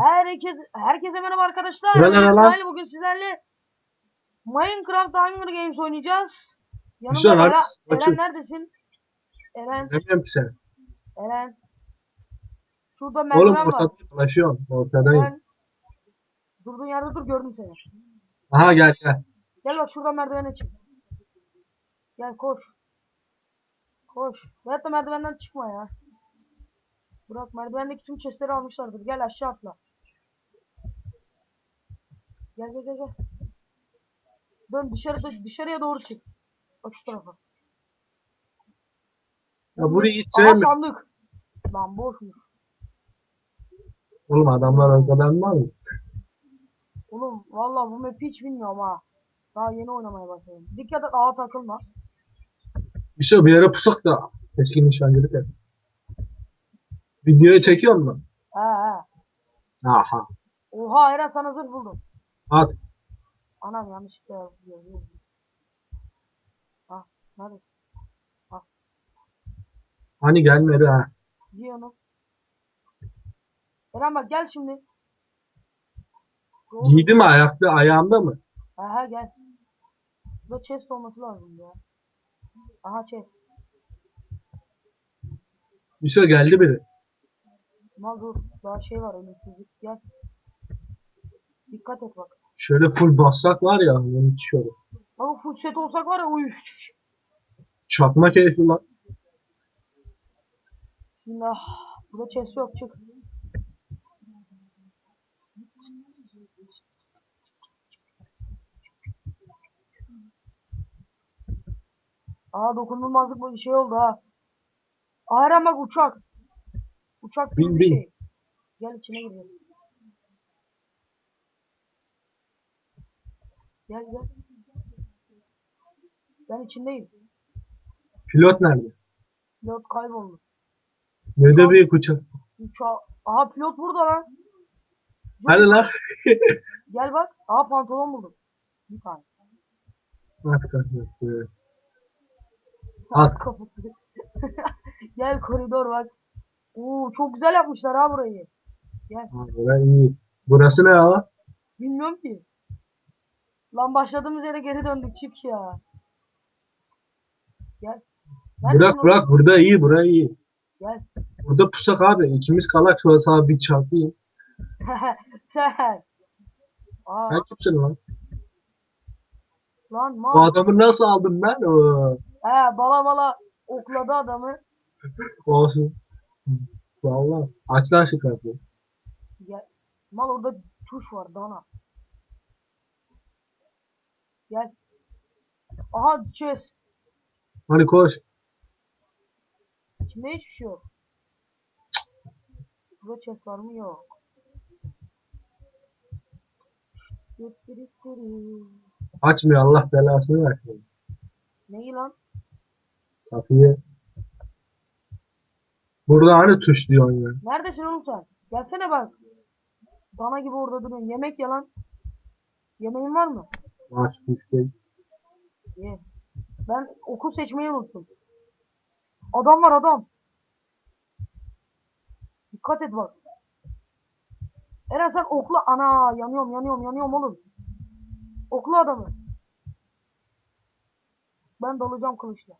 Herkes, herkese merhaba arkadaşlar. Ben. İsmail. Bugün sizlerle Minecraft Hunger Games oynayacağız. Yanımda Güzel, Eren, Eren neredesin? Eren, Demiyorum ki sen. Eren. Şurada Oğlum merdiven var. ortada dolaşıyorsun. Ortadayım. Eren. Durduğun yerde dur gördüm seni. Aha gel gel. Gel bak şurada merdivene çık. Gel koş. Koş. Da merdivenden çıkma ya. Bırak merdivendeki tüm chestleri almışlardır. Gel aşağı atla. Gel gel gel gel. Dön dışarı dış- dışarıya doğru çık. Bak şu tarafa. Ya burayı hiç Aha sevmiyorum. sandık. Lan boşmuş. Oğlum adamlar mı var mı? Oğlum vallahi bu map'i hiç bilmiyorum ha. Daha yeni oynamaya başladım. Dikkat et ağa takılma. Bir şey bir yere pusak da eski nişancılık et. Videoyu çekiyor mu? He he. Aha. Oha Eren sana zırh buldum. At. Anam yanlışlıkla yazdım. Ah, nerede? Hani gelmedi ha. Giy onu. Eren bak gel şimdi. Doğru. Giydi mi ayakta ayağında mı? Aha gel. Burada chest olması lazım ya. Aha chest. Bir şey geldi biri. Mal dur. Daha şey var ölümsüzlük. Gel. Dikkat et bak. Şöyle full bassak var ya. Bunu şöyle. Bak full set olsak var ya uy. Çakma keyfi lan. Bismillah. Burada chest yok çık. Aa dokunulmazlık bu şey oldu ha. Eren bak uçak. Uçak gibi Bin, bir bin. şey. Gel içine girelim. Gel gel. Ben içindeyim. Pilot nerede? Pilot kayboldu. Ne de Çok- büyük uçak. Uçağı... Aha pilot burada lan. Hadi lan. Gel bak. Aha pantolon buldum. Bir tane. At kahretsin. At. Kafası. Gel koridor bak. Oo çok güzel yapmışlar ha burayı. Gel. Ha, Burası iyi. Burası ne ya? Bilmiyorum ki. Lan başladığımız yere geri döndük çift ya. Gel. Nerede Bırak bunu? bırak burada iyi burası iyi. Gel. Burada pusak abi. İkimiz kalak şöyle sana bir çarpayım. Sen. Aa, Sen kimsin lan? lan Bu mal. adamı nasıl aldım ben? Oo, He bala bala okladı adamı. olsun. Valla. Aç lan şu kapıyı. Gel. Mal orada tuş var dana. Gel. Aha chest. Hani koş. İçinde hiçbir şey yok. Burada chest var mı? Yok. Açmıyor Allah belasını versin. Neyi lan? Kapıyı. Burada hani tuş diyorsun ya. Neredesin oğlum sen? Gelsene bak. Dana gibi orada duruyorsun. Yemek yalan. Yemeğin var mı? Var değil. Ye. Ben okul seçmeyi unuttum. Adam var adam. Dikkat et bak. Eren sen okla ana yanıyorum yanıyorum yanıyorum oğlum. Okla adamı. Ben dalacağım kılıçla.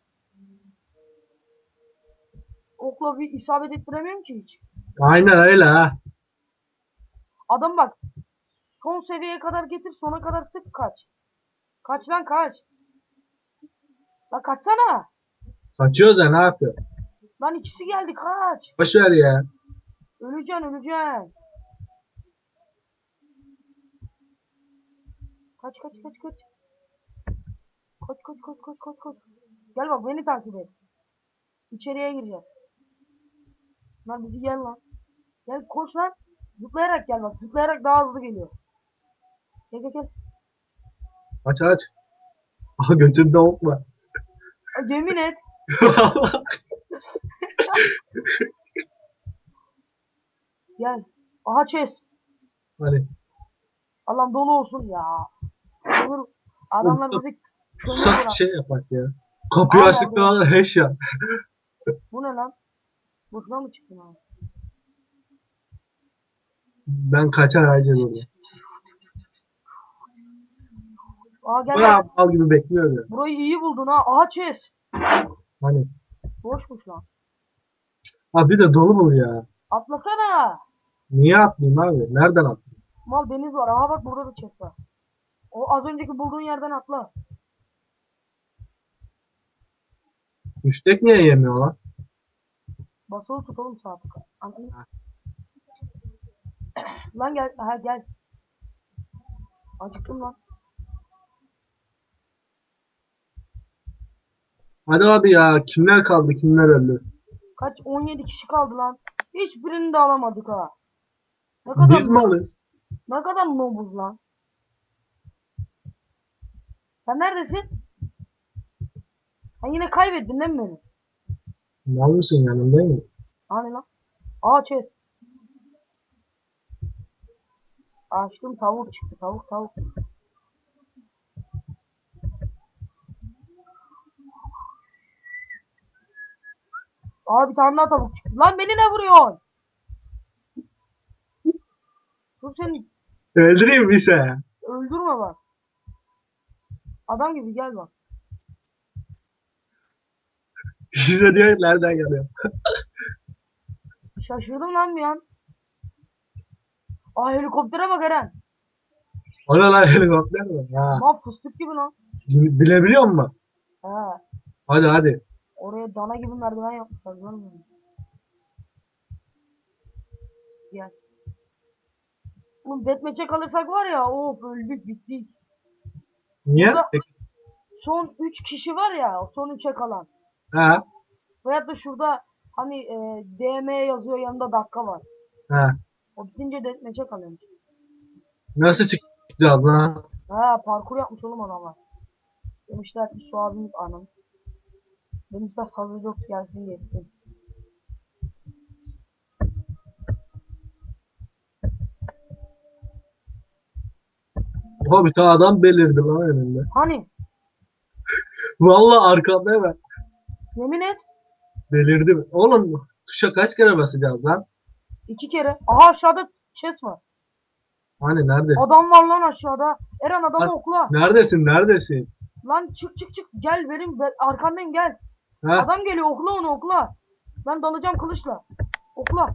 Okla bir isabet ettiremiyorum ki hiç. Aynen öyle ha. Adam bak. Son seviyeye kadar getir sona kadar sık kaç. Kaç lan kaç. Lan kaçsana. Kaçıyoruz ya ne yapıyor? Lan ikisi geldi kaç. Boş ver ya. Öleceksin öleceksin. Kaç kaç kaç kaç. Kaç kaç kaç kaç kaç kaç. Gel bak beni takip et. İçeriye gireceğiz. Lan bizi gel lan. Gel koş lan. Zıplayarak gel bak. Zıplayarak daha hızlı geliyor. Gel gel gel. Aç aç. Aha götünde ok var. Yemin et. Gel. Aha chest. hani Allah'ım dolu olsun ya. Olur. Adamlar bizi bırak. şey yapak ya. Kapıyı açtıktan heş ya. Bu ne lan? Boşuna mı çıktın abi? Ben kaçar Ayca orada. Aa gel al gibi bekliyor ya. Burayı iyi buldun ha. Aha chest. Hani. Boşmuş lan. Ha bir de dolu bu ya. Atlasana. Niye atlayayım abi? Nereden atlayayım? Mal deniz var. Aha bak burada da chest var. O az önceki bulduğun yerden atla. Müştek niye yemiyor lan? Basılı tut oğlum sağ tıka. Anladın mı? lan gel. Ha gel. Acıktım lan. Hadi abi ya kimler kaldı kimler öldü? Kaç? 17 kişi kaldı lan. Hiçbirini de alamadık ha. Ne kadar Biz mi alırız? ne kadar nobuz lan. Sen neredesin? Sen yine kaybettin değil mi beni? Mal mısın yanındayım? Hani lan? Aa chest. Açtım tavuk çıktı. Tavuk tavuk. Aa bir tane daha tavuk çıktı. Lan beni ne vuruyorsun? Dur seni Öldüreyim bir şey. öldürme bak. Adam gibi gel bak. Size diyor nereden geliyor? Şaşırdım lan bir an. Aa helikoptere bak Eren. O ne lan helikopter mi? Ha. Lan fıstık gibi lan. Bilebiliyor musun? He. Hadi hadi. Oraya dana gibi merdiven yapmışlar görmüyor musun? Gel. Oğlum deathmatch'e kalırsak var ya of öldük bittik. Niye? Burada-. Son 3 kişi var ya son 3'e kalan. Ha. Veyahut da şurada hani e, DM yazıyor yanında dakika var. Ha. O bitince deathmatch'e kalıyormuş. Nasıl çıkacağız lan? Ha parkur yapmış oğlum adamlar. Demişler ki su abimiz anam. Demişler sazı yok gelsin geçsin. Oha bir tane adam belirdi lan önümde. Hani Vallahi arkamda hemen. Yemin et Belirdi. Oğlum tuşa kaç kere basacağız lan? iki kere. Aha aşağıda chest var. Hani neredesin? Adam var lan aşağıda. Eren adamı Bak- okla. Neredesin? Neredesin? Lan çık çık çık. Gel benim ben, arkandayım gel. Ha? Adam geliyor okla onu okla. Ben dalacağım kılıçla. Okla.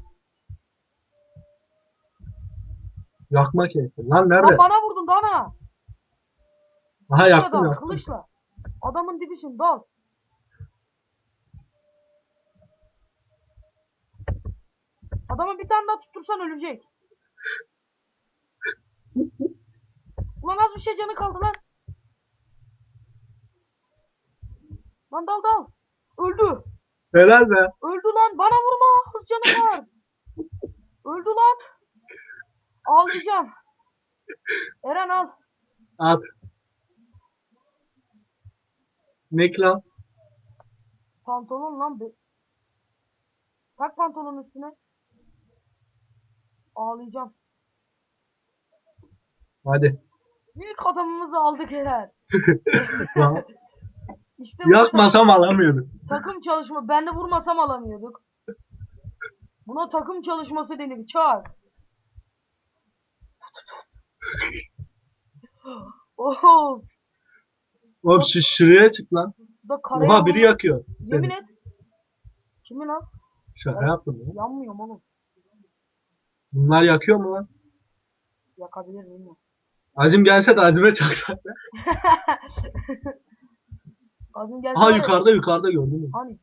Yakma keyfi. Lan nerede? Lan bana vurdun dana. Aha yaktım adam yaktım. kılıçla. Adamın dibisin dal. Adamı bir tane daha tuttursan ölecek. Ulan az bir şey canı kaldı lan. Lan dal dal. Öldü. Helal be. Öldü lan. Bana vurma. Az canı var. Öldü lan. Ağlayacağım. Eren al. At. Ne lan? Pantolon lan. be. Tak pantolonun üstüne. Ağlayacağım. Hadi. İlk adamımızı aldık. Lan, İşte bu Yakmasam alamıyordum. takım çalışma. Ben de vurmasam alamıyorduk. Buna takım çalışması denir. Çak. Oho. Oğlum şu şuraya çık lan. Bu da karaya Oha biri yakıyor. Yemin Seni. et. Kimin lan? Şaka yaptım ya. Yanmıyorum oğlum. Bunlar yakıyor mu lan? Yakabilir bilmiyorum. Azim gelse de Azim'e çaksak. Azim gelse Aha ya- yukarıda yukarıda gördün mü? Hani?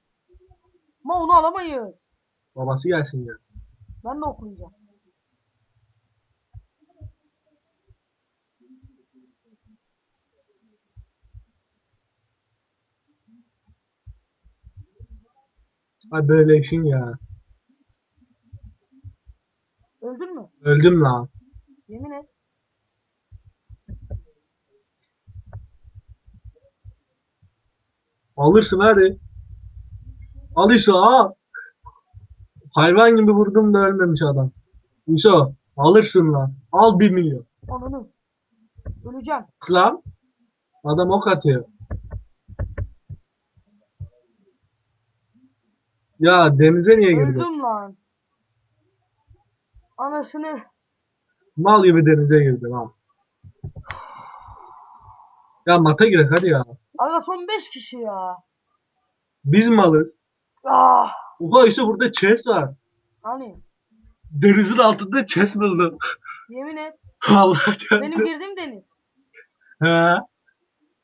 Ama onu alamayız. Babası gelsin ya. Ben de okuyacağım. Ay böyle işin ya. Öldün mü? Öldüm lan. Yemin et. Alırsın hadi. Al işte al. Hayvan gibi vurdum da ölmemiş adam. Yusuf alırsın lan. Al bir milyon. Ananı. Öleceğim. Lan. Adam ok atıyor. Ya denize niye girdin? Öldüm lan. Anasını. Mal gibi denize girdim ha. Ya mata girek hadi ya. Aga son 5 kişi ya. Biz malız. Ah. Ulan işte burada chest var. Hani Denizin altında chest buldum. yemin et. Allah Benim çarpsın. girdiğim deniz. He.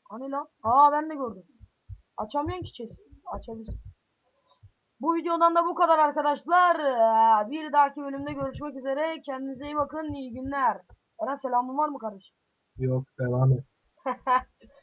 Hani lan? Aa ben de gördüm. Açamıyorsun ki chest. Açabilirsin. Bu videodan da bu kadar arkadaşlar. Ee, Bir dahaki bölümde görüşmek üzere. Kendinize iyi bakın. İyi günler. Eren selamın var mı kardeşim? Yok devam et.